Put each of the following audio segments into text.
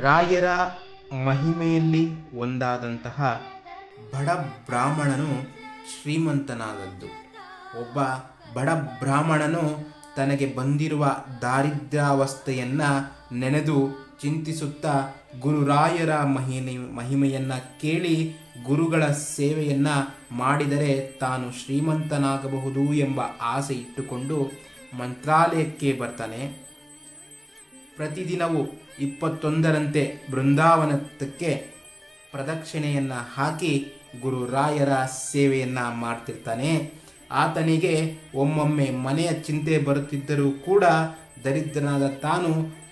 ರಾಯರ ಮಹಿಮೆಯಲ್ಲಿ ಒಂದಾದಂತಹ ಬಡ ಬ್ರಾಹ್ಮಣನು ಶ್ರೀಮಂತನಾದದ್ದು. ಒಬ್ಬ ಬಡ ಬ್ರಾಹ್ಮಣನು ತನಗೆ ಬಂದಿರುವ ದಾರಿದ್ರ್ಯಾವಸ್ಥೆಯನ್ನು ನೆನೆದು ಚಿಂತಿಸುತ್ತಾ ಗುರುರಾಯರ ಮಹಿಮೆ, ಮಹಿಮೆಯನ್ನು ಕೇಳಿ ಗುರುಗಳ ಸೇವೆಯನ್ನು ಮಾಡಿದರೆ ತಾನು ಶ್ರೀಮಂತನಾಗಬಹುದು ಎಂಬ ಆಸೆ ಇಟ್ಟುಕೊಂಡು ಮಂತ್ರಾಲಯಕ್ಕೆ ಬರ್ತಾನೆ. ಪ್ರತಿದಿನವೂ ಇಪ್ಪತ್ತೊಂದರಂತೆ ಬೃಂದಾವನಕ್ಕೆ ಪ್ರದಕ್ಷಿಣೆಯನ್ನು ಹಾಕಿ ಗುರುರಾಯರ ಸೇವೆಯನ್ನು ಮಾಡ್ತಿರ್ತಾನೆ. ಆತನಿಗೆ ಒಮ್ಮೊಮ್ಮೆ ಮನೆಯ ಚಿಂತೆ ಬರುತ್ತಿದ್ದರೂ ಕೂಡ ದರಿದ್ರನಾದ ತಾನು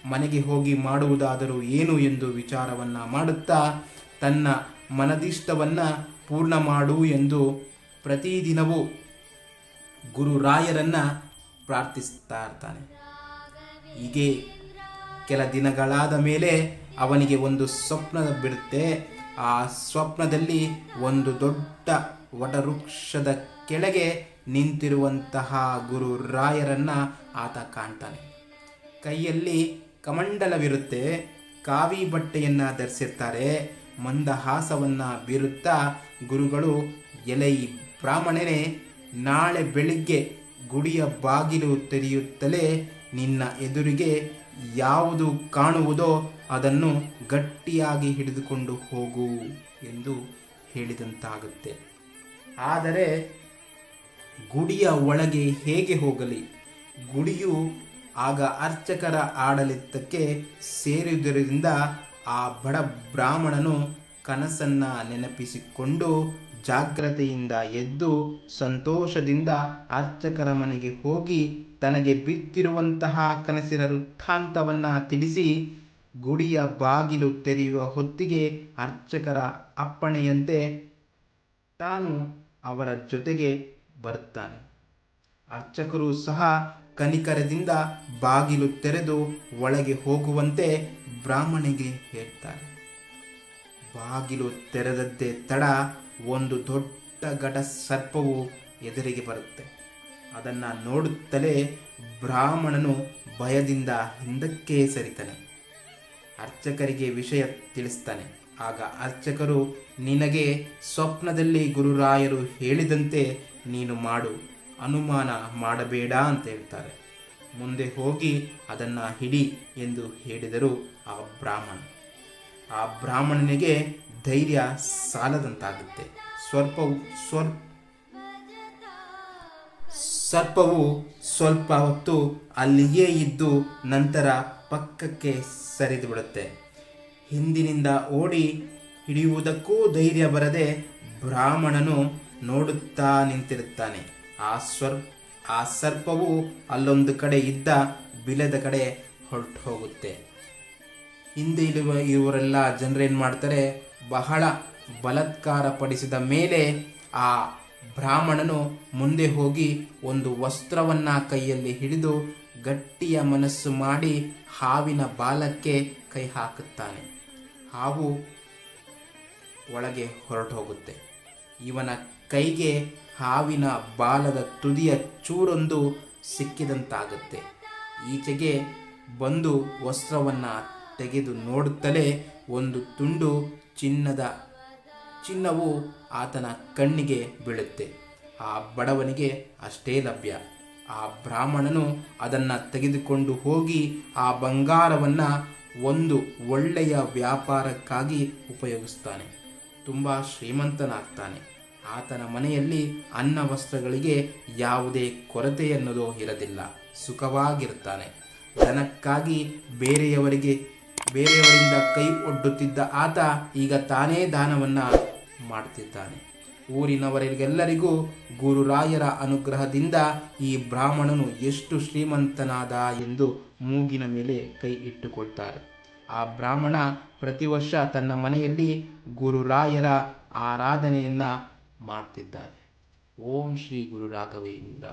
ಮನೆಗೆ ಹೋಗಿ ಮಾಡುವುದಾದರೂ ಏನು ಎಂದು ವಿಚಾರವನ್ನು ಮಾಡುತ್ತಾ ತನ್ನ ಮನದಿಷ್ಟವನ್ನು ಪೂರ್ಣ ಮಾಡು ಎಂದು ಪ್ರತಿದಿನವೂ ಗುರುರಾಯರನ್ನು ಪ್ರಾರ್ಥಿಸ್ತಾ ಇರ್ತಾನೆ. ಹೀಗೆ ಕೆಲ ದಿನಗಳಾದ ಮೇಲೆ ಅವನಿಗೆ ಒಂದು ಸ್ವಪ್ನ ಬಿಡುತ್ತೆ. ಆ ಸ್ವಪ್ನದಲ್ಲಿ ಒಂದು ದೊಡ್ಡ ವಟವೃಕ್ಷದ ಕೆಳಗೆ ನಿಂತಿರುವಂತಹ ಗುರು ರಾಯರನ್ನು ಆತ ಕಾಣ್ತಾನೆ. ಕೈಯಲ್ಲಿ ಕಮಂಡಲವಿರುತ್ತೆ, ಕಾವಿ ಬಟ್ಟೆಯನ್ನು ಧರಿಸಿರ್ತಾರೆ, ಮಂದಹಾಸವನ್ನು ಬೀರುತ್ತಾ ಗುರುಗಳು ಎಲೈ ಬ್ರಾಹ್ಮಣನೇ, ನಾಳೆ ಬೆಳಿಗ್ಗೆ ಗುಡಿಯ ಬಾಗಿಲು ತೆರೆಯುತ್ತಲೇ ನಿನ್ನ ಎದುರಿಗೆ ಯಾವುದು ಕಾಣುವುದೋ ಅದನ್ನು ಗಟ್ಟಿಯಾಗಿ ಹಿಡಿದುಕೊಂಡು ಹೋಗು ಎಂದು ಹೇಳಿದಂತಾಗುತ್ತೆ. ಆದರೆ ಗುಡಿಯ ಒಳಗೆ ಹೇಗೆ ಹೋಗಲಿ? ಗುಡಿಯು ಆಗ ಅರ್ಚಕರ ಆಡಳಿತಕ್ಕೆ ಸೇರಿದುದರಿಂದ ಆ ಬಡ ಬ್ರಾಹ್ಮಣನು ಕನಸನ್ನ ನೆನಪಿಸಿಕೊಂಡು ಜಾಗ್ರತೆಯಿಂದ ಎದ್ದು ಸಂತೋಷದಿಂದ ಅರ್ಚಕರ ಮನೆಗೆ ಹೋಗಿ ತನಗೆ ಬಿತ್ತಿರುವಂತಹ ಕನಸಿನ ವೃತ್ತಾಂತವನ್ನು ತಿಳಿಸಿ ಗುಡಿಯ ಬಾಗಿಲು ತೆರೆಯುವ ಹೊತ್ತಿಗೆ ಅರ್ಚಕರ ಅಪ್ಪಣೆಯಂತೆ ತಾನು ಅವರ ಜೊತೆಗೆ ಬರುತ್ತಾನೆ ಅರ್ಚಕರು ಸಹ ಕನಿಕರದಿಂದ ಬಾಗಿಲು ತೆರೆದು ಒಳಗೆ ಹೋಗುವಂತೆ ಬ್ರಾಹ್ಮಣಿಗೆ ಹೇಳ್ತಾರೆ. ಬಾಗಿಲು ತೆರೆದದ್ದೇ ತಡ, ಒಂದು ದೊಡ್ಡ ಘಟ ಸರ್ಪವು ಎದುರಿಗೆ ಬರುತ್ತೆ. ಅದನ್ನು ನೋಡುತ್ತಲೇ ಬ್ರಾಹ್ಮಣನು ಭಯದಿಂದ ಹಿಂದಕ್ಕೆ ಸರಿತಾನೆ. ಅರ್ಚಕರಿಗೆ ವಿಷಯ ತಿಳಿಸ್ತಾನೆ. ಆಗ ಅರ್ಚಕರು, ನಿನಗೆ ಸ್ವಪ್ನದಲ್ಲಿ ಗುರುರಾಯರು ಹೇಳಿದಂತೆ ನೀನು ಮಾಡು, ಅನುಮಾನ ಮಾಡಬೇಡ ಅಂತ ಹೇಳ್ತಾರೆ. ಮುಂದೆ ಹೋಗಿ ಅದನ್ನು ಹಿಡಿ ಎಂದು ಹೇಳಿದರು ಆ ಬ್ರಾಹ್ಮಣ ಆ ಬ್ರಾಹ್ಮಣನಿಗೆ ಧೈರ್ಯ ಸಾಲದಂತಾಗುತ್ತೆ. ಸ್ವಲ್ಪ ಸ್ವಲ್ಪ ಸರ್ಪವು ಸ್ವಲ್ಪ ಹೊತ್ತು ಅಲ್ಲಿಯೇ ಇದ್ದು ನಂತರ ಪಕ್ಕಕ್ಕೆ ಸರಿದು ಬಿಡುತ್ತೆ ಹಿಂದಿನಿಂದ ಓಡಿ ಹಿಡಿಯುವುದಕ್ಕೂ ಧೈರ್ಯ ಬರದೆ ಬ್ರಾಹ್ಮಣನು ನೋಡುತ್ತಾ ನಿಂತಿರುತ್ತಾನೆ. ಆ ಸ್ವರ್ ಆ ಸರ್ಪವು ಅಲ್ಲೊಂದು ಕಡೆ ಇದ್ದ ಬಿಲದ ಕಡೆ ಹೊರಟು ಹೋಗುತ್ತೆ ಹಿಂದೆ ಇರುವ ಇರುವರೆಲ್ಲ ಜನರೇನು ಮಾಡ್ತಾರೆ? ಬಹಳ ಬಲತ್ಕಾರ ಪಡಿಸಿದ ಮೇಲೆ ಆ ಬ್ರಾಹ್ಮಣನು ಮುಂದೆ ಹೋಗಿ ಒಂದು ವಸ್ತ್ರವನ್ನು ಕೈಯಲ್ಲಿ ಹಿಡಿದು ಗಟ್ಟಿಯ ಮನಸ್ಸು ಮಾಡಿ ಹಾವಿನ ಬಾಲಕ್ಕೆ ಕೈ ಹಾಕುತ್ತಾನೆ. ಹಾವು ಒಳಗೆ ಹೊರಟು ಹೋಗುತ್ತೆ ಇವನ ಕೈಗೆ ಹಾವಿನ ಬಾಲದ ತುದಿಯ ಚೂರೊಂದು ಸಿಕ್ಕಿದಂತಾಗುತ್ತೆ. ಈಚೆಗೆ ಬಂದು ವಸ್ತ್ರವನ್ನು ತೆಗೆದು ನೋಡುತ್ತಲೇ ಒಂದು ತುಂಡು ಚಿನ್ನದ ಚಿನ್ನವು ಆತನ ಕಣ್ಣಿಗೆ ಬೀಳುತ್ತೆ. ಆ ಬಡವನಿಗೆ ಅಷ್ಟೇ ಲಭ್ಯ. ಆ ಬ್ರಾಹ್ಮಣನು ಅದನ್ನು ತೆಗೆದುಕೊಂಡು ಹೋಗಿ ಆ ಬಂಗಾರವನ್ನು ಒಂದು ಒಳ್ಳೆಯ ವ್ಯಾಪಾರಕ್ಕಾಗಿ ಉಪಯೋಗಿಸ್ತಾನೆ. ತುಂಬ ಶ್ರೀಮಂತನಾಗ್ತಾನೆ. ಆತನ ಮನೆಯಲ್ಲಿ ಅನ್ನ ವಸ್ತ್ರಗಳಿಗೆ ಯಾವುದೇ ಕೊರತೆ ಅನ್ನೋದು ಇರದಿಲ್ಲ. ಸುಖವಾಗಿರ್ತಾನೆ. ಧನಕ್ಕಾಗಿ ಬೇರೆಯವರಿಗೆ ಬೇರೆಯವರಿಂದ ಕೈ ಒಡ್ಡುತ್ತಿದ್ದ ಆತ ಈಗ ತಾನೇ ದಾನವನ್ನು ಮಾಡ್ತಿದ್ದಾನೆ. ಊರಿನವರಿಗೆಲ್ಲರಿಗೂ ಗುರುರಾಯರ ಅನುಗ್ರಹದಿಂದ ಈ ಬ್ರಾಹ್ಮಣನು ಎಷ್ಟು ಶ್ರೀಮಂತನಾದ ಎಂದು ಮೂಗಿನ ಮೇಲೆ ಕೈ ಇಟ್ಟುಕೊಳ್ತಾರೆ. ಆ ಬ್ರಾಹ್ಮಣ ಪ್ರತಿ ವರ್ಷ ತನ್ನ ಮನೆಯಲ್ಲಿ ಗುರುರಾಯರ ಆರಾಧನೆಯನ್ನು ಮಾಡ್ತಿದ್ದಾನೆ. ಓಂ ಶ್ರೀ ಗುರು ರಾಘವೇಂದ್ರ